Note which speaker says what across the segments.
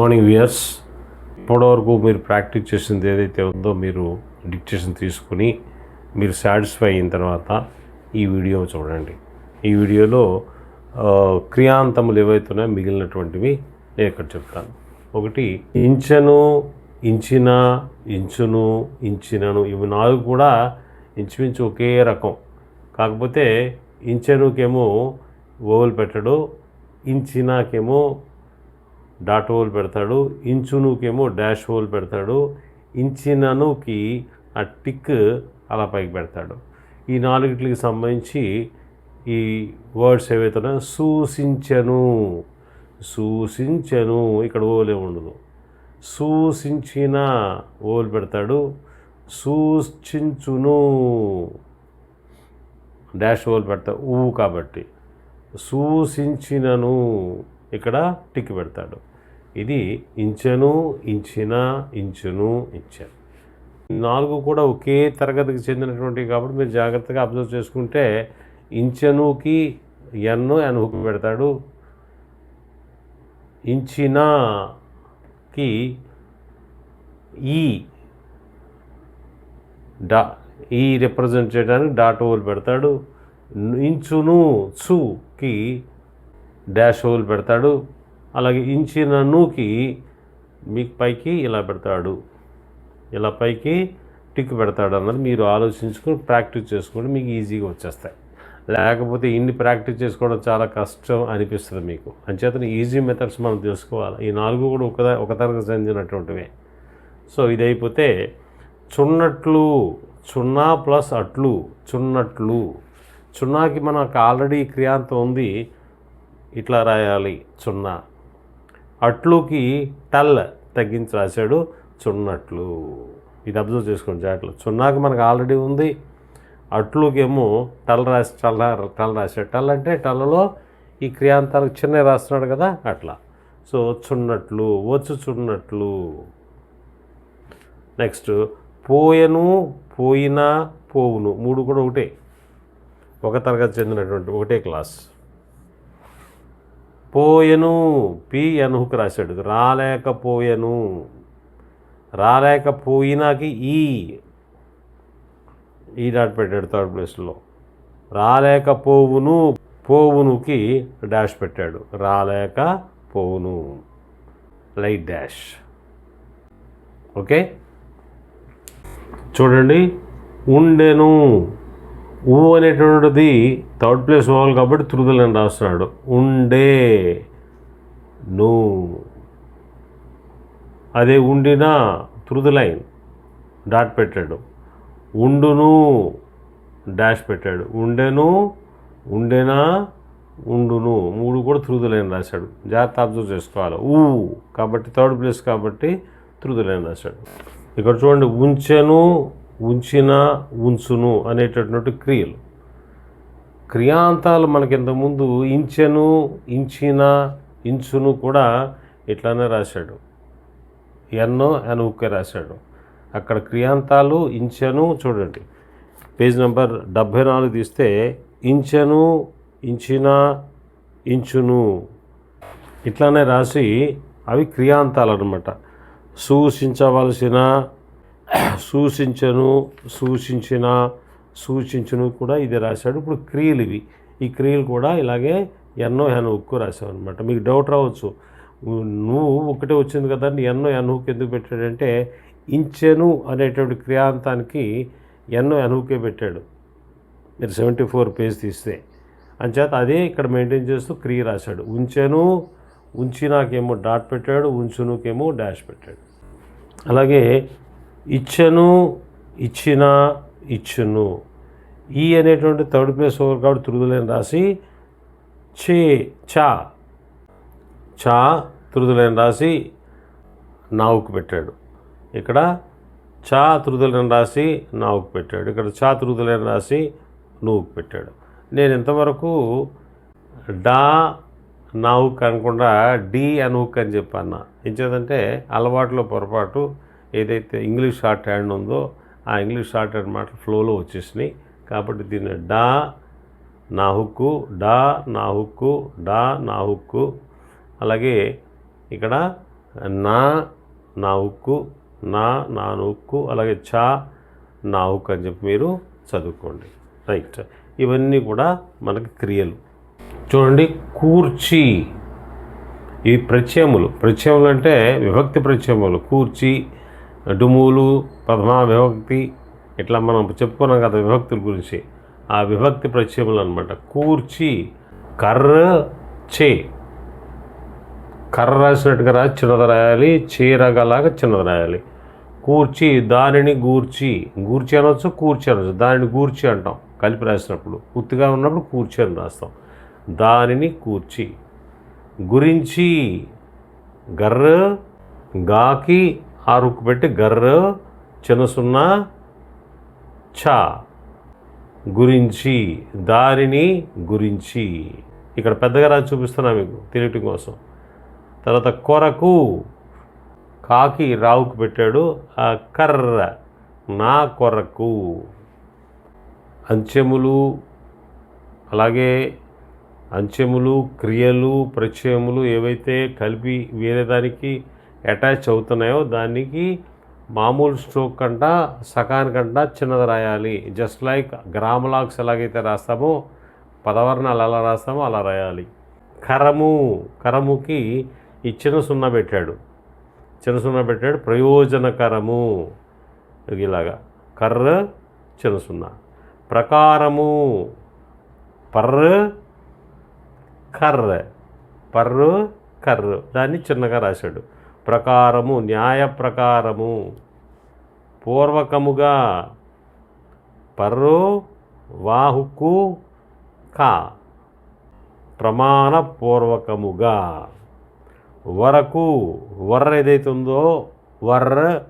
Speaker 1: Morning weirs ఇప్పటివరకు మీరు practice చేసింది ఏదైతే ఉందో మీరు డిక్టేషన్ తీసుకుని మీరు సాటిస్ఫై అయిన తర్వాత ఈ వీడియో చూడండి. ఈ వీడియోలో క్రియాంతములు ఏవైతున్నాయో మిగిలినటువంటివి నేను ఇక్కడ చెప్తాను. ఒకటి ఇంచను ఇంచిన ఇంచును ఇంచినను ఇవి నాలుగు కూడా ఇంచుమించు ఒకే రకం. కాకపోతే ఇంచెనుకేమో ఓవల్ పెట్టడు ఇంచినాకేమో డాట్ హోల్ పెడతాడు ఇంచునుకేమో డాష్ హోల్ పెడతాడు ఇంచిననుకి ఆ టిక్ అలా పైకి పెడతాడు. ఈ నాలుగిట్లకి సంబంధించి ఈ వర్డ్స్ ఏవైతే ఉన్నాయో సూచించను సూసించను ఇక్కడ ఓలే ఉండదు. సూసించిన ఓలు పెడతాడు సూచించును. డాష్ ఓలు పెడతా ఊ కాబట్టి. సూసించినను ఇక్కడ టిక్ పెడతాడు. ఇది ఇంచెను ఇంచిన ఇంచును ఇంచెను నాలుగు కూడా ఒకే తరగతికి చెందినటువంటివి కాబట్టి మీరు జాగ్రత్తగా అబ్జర్వ్ చేసుకుంటే ఇంచెనుకి ఎన్ను ఎనుకు పెడతాడు. ఇంచినాకి ఈ డా ఈ రిప్రజెంట్ చేయడానికి డాట్ హోల్ పెడతాడు. ఇంచును చుకి డాష్ హోల్ పెడతాడు. అలాగే ఇంచిననుకి మీకు పైకి ఇలా పెడతాడు. ఇలా పైకి టిక్ పెడతాడు అన్నది మీరు ఆలోచించుకొని ప్రాక్టీస్ చేసుకుంటే మీకు ఈజీగా వచ్చేస్తాయి. లేకపోతే ఇన్ని ప్రాక్టీస్ చేసుకోవడం చాలా కష్టం అనిపిస్తుంది మీకు. అంచేతనే ఈజీ మెథడ్స్ మనం తెలుసుకోవాలి. ఈ నాలుగు కూడా ఒక ఒక తరగతి చెందినటువంటివే. సో ఇది అయిపోతే చున్నట్లు చున్నా ప్లస్ అట్లు చున్నట్లు. చున్నాకి మనకు ఆల్రెడీ క్రియాంతం ఉంది ఇట్లా రాయాలి చున్నా. అట్లుకి టల్ తగ్గించి రాశాడు చున్నట్లు. ఇది అబ్జర్వ్ చేసుకోండి జాగ్రత్తలు. చున్నాక మనకు ఆల్రెడీ ఉంది. అట్లుకేమో టల్ రాసి టల్ టల్ రాశాడు. టల్ అంటే టల్లలో ఈ క్రియాంతాలకు చిన్న రాస్తున్నాడు కదా అట్లా. సో చున్నట్లు వచ్చు చున్నట్లు. నెక్స్ట్ పోయను పోయినా పోవును. మూడు కూడా ఒకటే. ఒక తరగతి చెందినటువంటి ఒకటే క్లాస్. పోయెను పి అనుకు రాశాడు. రాలేకపోయెను. రాలేకపోయినాకి ఈ ఈ డాట్ పెట్టాడు థర్డ్ ప్లేస్లో. రాలేకపోవును పోవునుకి డాష్ పెట్టాడు. రాలేక పోవును లైట్ డాష్. ఓకే? చూడండి. ఉండెను. ఊ అనేటువంటిది థర్డ్ ప్లేస్ పోవాలి కాబట్టి త్రుదులని రాస్తున్నాడు. ఉండే ను. అదే ఉండినా త్రుదు లైన్ డాట్ పెట్టాడు. ఉండును డాష్ పెట్టాడు. ఉండెను ఉండెనా ఉండును. మూడు కూడా త్రుదు లైన్ రాశాడు. జాగ్రత్త అబ్జర్వ్ చేసుకోవాలి. ఊ కాబట్టి థర్డ్ ప్లేస్ కాబట్టి త్రుదు రాశాడు. ఇక్కడ చూడండి ఉంచెను ఉంచిన ఉంచును అనేటటువంటి క్రియలు. క్రియాంతాలు మనకి ఇంతకుముందు ఇంచెను ఇంచిన ఇంచును కూడా ఇట్లానే రాశాడు. ఎన్నో ఎనుకే రాశాడు. అక్కడ క్రియాంతాలు ఇంచెను చూడండి. పేజ్ నెంబర్ డెబ్భై నాలుగు తీస్తే ఇంచెను ఇంచిన ఇంచును ఇట్లానే రాసి అవి క్రియాంతాలు అనమాట సూచించవలసిన సూచించను సూచించిన సూచించును కూడా ఇది రాశాడు. ఇప్పుడు క్రియలు ఇవి. ఈ క్రియలు కూడా ఇలాగే ఎన్నో ఎనుక్కు రాసావు అనమాట మీకు డౌట్ రావచ్చు. నువ్వు ఒకటే వచ్చింది కదా ఎన్నో ఎనుకు ఎందుకు పెట్టాడంటే ఇంచెను అనేటువంటి క్రియాంతానికి ఎన్నో ఎనుకే పెట్టాడు. మీరు సెవెంటీ ఫోర్ పేజ్ తీస్తే. అంచేత అదే ఇక్కడ మెయింటైన్ చేస్తూ క్రియ రాశాడు. ఉంచెను ఉంచినాకేమో డాట్ పెట్టాడు ఉంచునుకేమో డాష్ పెట్టాడు. అలాగే ఇచ్చను ఇచ్చిన ఇచ్చును. ఈ అనేటువంటి థర్డ్ ప్లేస్ ఓవర్ కాబట్టి తురుదులేని రాసి చే చా. చా తురుదులేని రాసి నావుకు పెట్టాడు. ఇక్కడ చా తురుదులేని రాసి నావుకు పెట్టాడు. ఇక్కడ చా తురుదులేని రాసి నువ్వుకు పెట్టాడు. నేను ఇంతవరకు డా నావుక్ అనకుండా డి అనూక్ అని చెప్పాను ఏం చేదంటే అలవాటులో పొరపాటు ఏదైతే ఇంగ్లీష్ షార్ట్ హ్యాండ్ ఉందో ఆ ఇంగ్లీష్ షార్ట్ హ్యాండ్ మాటలు ఫ్లోలో వచ్చేసినాయి. కాబట్టి దీన్ని డా నా హుక్కు డా నా హుక్కు డా నా హుక్కు. అలాగే ఇక్కడ నా నా హుక్కు నా నా హుక్కు అలాగే చా నా హుక్కు అని చెప్పి మీరు చదువుకోండి. రైట్. ఇవన్నీ కూడా మనకి క్రియలు. చూడండి కూర్చి. ఈ ప్రత్యయములు ప్రత్యయములు అంటే విభక్తి ప్రత్యయములు కూర్చి డుములు ప్రథమా విభక్తి ఇట్లా మనం చెప్పుకున్నాం కదా విభక్తుల గురించి. ఆ విభక్తి ప్రత్యయములు అనమాట కూర్చి కర్ర చే. కర్ర రాసినట్టుగా రాసి చిన్నది రాయాలి చీరగలాగా చిన్నది రాయాలి. కూర్చి దానిని గూర్చి. గూర్చి అనొచ్చు కూర్చి అనొచ్చు. దానిని గూర్చి అంటాం. కలిపి రాసినప్పుడు. పూర్తిగా ఉన్నప్పుడు కూర్చి అని రాస్తాం. దానిని కూర్చి. గురించి గర్ర గాకి ఆ రుక్కు పెట్టి గర్ర చిన్న సున్నా గురించి దారిని గురించి. ఇక్కడ పెద్దగా రాసి చూపిస్తున్నా మీకు తెలియటం కోసం. తర్వాత కొరకు కాకి రావుకు పెట్టాడు ఆ కర్ర నా కొరకు. అంచెములు అలాగే అంచెములు క్రియలు ప్రత్యయములు ఏవైతే కలిపి వేరే దానికి అటాచ్ అవుతున్నాయో దానికి మామూలు స్ట్రోక్ కంట సకానికంట చిన్నది రాయాలి. జస్ట్ లైక్ గ్రామలాక్స్ ఎలాగైతే రాస్తామో పదవర్ణాలు ఎలా రాస్తామో అలా రాయాలి. కరము కరముకి ఈ చిన్న సున్నా పెట్టాడు. చిన్న సున్నా పెట్టాడు ప్రయోజనకరము. ఇలాగా. కర్ర చిన్న సున్నా. ప్రకారము పర్ర కర్ర. పర్రు కర్రు. దాన్ని చిన్నగా రాశాడు. ప్రకారము న్యాయ ప్రకారము. పూర్వకముగా పర్రు వాహుకు కా. ప్రమాణపూర్వకముగా వరకు వర్ర ఏదైతే ఉందో వర్ర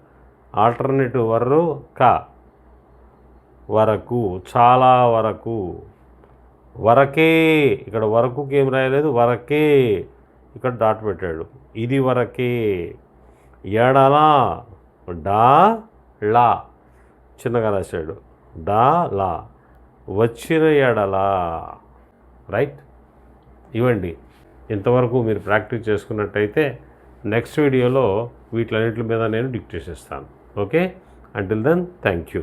Speaker 1: ఆల్టర్నేటివ్ వర్రు క. వరకు చాలా వరకు. వరకే ఇక్కడ వరకుకి ఏం రాయలేదు వరకే. ఇక్కడ డాట్ పెట్టాడు ఇది వరకే ఎడల డా లా చిన్నగా రాశాడు. డా లా వచ్చిన ఎడల రైట్? ఇవ్వండి. ఇంతవరకు మీరు ప్రాక్టీస్ చేసుకున్నట్టయితే నెక్స్ట్ వీడియోలో వీటిలన్నింటి మీద నేను డిక్టేషన్ ఇస్తాను okay? Until then thank you